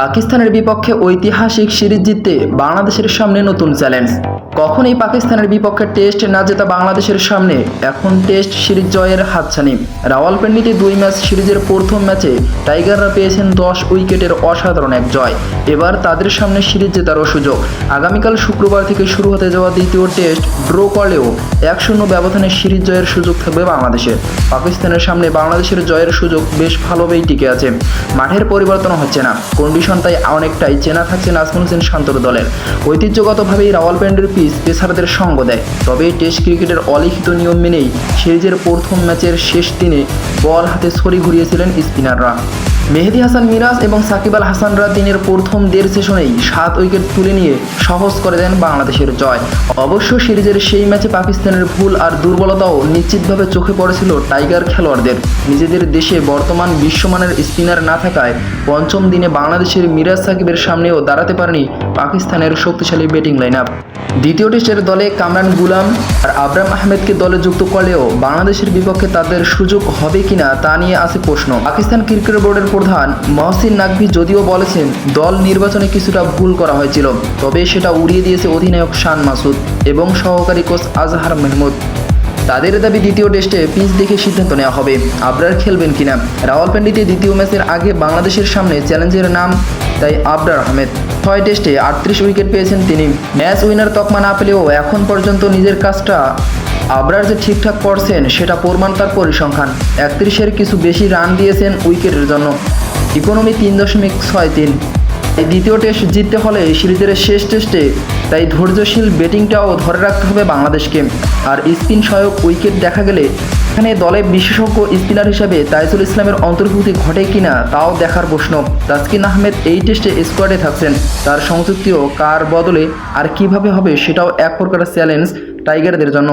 পাকিস্তানের বিপক্ষে ঐতিহাসিক সিরিজ জিততে বাংলাদেশের সামনে নতুন চ্যালেঞ্জ। কখন এই পাকিস্তানের বিপক্ষে টেস্ট না জেতা বাংলাদেশের সামনে এখন টেস্ট সিরিজ জয়ের হাতছানি। রাওয়ালপিন্ডিতে দুই ম্যাচ সিরিজের প্রথম ম্যাচে টাইগাররা পেয়েছেন দশ উইকেটের অসাধারণ এক জয়। এবার তাদের সামনে সিরিজ জেতারও সুযোগ। আগামীকাল শুক্রবার থেকে শুরু হতে যাওয়া দ্বিতীয় টেস্ট ড্র করলেও এক শূন্য ব্যবধানে সিরিজ জয়ের সুযোগ থাকবে বাংলাদেশের। পাকিস্তানের সামনে বাংলাদেশের জয়ের সুযোগ বেশ ভালোভাবেই টিকে আছে। মাঠের পরিবর্তন হচ্ছে না। কন্ডিশন তাই অনেকটাই চেনা থাকছে নাজমুল হোসেন শান্তর দলের। ঐতিহ্যগতভাবেই রাওয়ালপিন্ডির পিচ পেসারদের সঙ্গ দেয়। তবে টেস্ট ক্রিকেটের অলিখিত নিয়ম মেনেই সিরিজের প্রথম ম্যাচের শেষ দিনে বল হাতে ছড়ি ঘুরিয়েছিলেন স্পিনাররা। মেহেদি হাসান মিরাজ এবং সাকিব আল হাসানরা দিনের প্রথম দেড় সেশনেই সাত উইকেট তুলে নিয়ে সহজ করে দেন বাংলাদেশের জয়। অবশ্য সিরিজের সেই ম্যাচে পাকিস্তানের ভুল আর দুর্বলতাও নিশ্চিতভাবে চোখে পড়েছিল টাইগার খেলোয়াড়দের। নিজেদের দেশে বর্তমান বিশ্বমানের স্পিনার না থাকায় পঞ্চম দিনে বাংলাদেশের মিরাজ সাকিবের সামনেও দাঁড়াতে পারেনি পাকিস্তানের শক্তিশালী ব্যাটিং লাইন আপ দ্বিতীয় টেস্টের দলে কামরান গুলাম আর আবরাম আহমেদকে দলে যুক্ত করলেও বাংলাদেশের বিপক্ষে তাদের সুযোগ হবে কিনা তা নিয়ে আছে প্রশ্ন। পাকিস্তান ক্রিকেট বোর্ডের প্রধান মহসিন নাকভি যদিও বলেছেন, দল নির্বাচনে কিছুটা ভুল করা হয়েছিল, তবে সেটা উড়িয়ে দিয়েছে অধিনায়ক শান মাসুদ এবং সহকারী কোচ আজহার মেহমুদ। তাদের দাবি দ্বিতীয় টেস্টে পিচ দেখে সিদ্ধান্ত নেওয়া হবে, আবরার খেলবেন কিনা। রাওয়ালপিন্ডিতে দ্বিতীয় ম্যাচের আগে বাংলাদেশের সামনে চ্যালেঞ্জের নাম, তাই আবরার আহমেদ। ছয় টেস্টে আটত্রিশ উইকেট পেয়েছেন তিনি। ম্যাচ উইনার তকমা না পেলেও এখন পর্যন্ত নিজের কাজটা আবরার যে ঠিকঠাক করছেন, সেটা প্রমাণ তার পরিসংখ্যান। একত্রিশের কিছু বেশি রান দিয়েছেন উইকেটের জন্য। ইকোনমি তিন দশমিক ছয় তিন। এই দ্বিতীয় টেস্ট জিততে হলে সিরিজের শেষ টেস্টে, তাই ধৈর্যশীল ব্যাটিংটাও ধরে রাখতে হবে বাংলাদেশকে। আর স্পিন সহায়ক উইকেট দেখা গেলে, এখানে দলে বিশেষজ্ঞ স্পিনার হিসাবে তাইজুল ইসলামের অন্তর্ভুক্তি ঘটে কিনা তাও দেখার প্রশ্ন। তাসকিন আহমেদ এই টেস্টে স্কোয়াডে থাকছেন। তার সংযুক্তিও কার বদলে আর কীভাবে হবে সেটাও এক প্রকার চ্যালেঞ্জ টাইগারদের জন্য।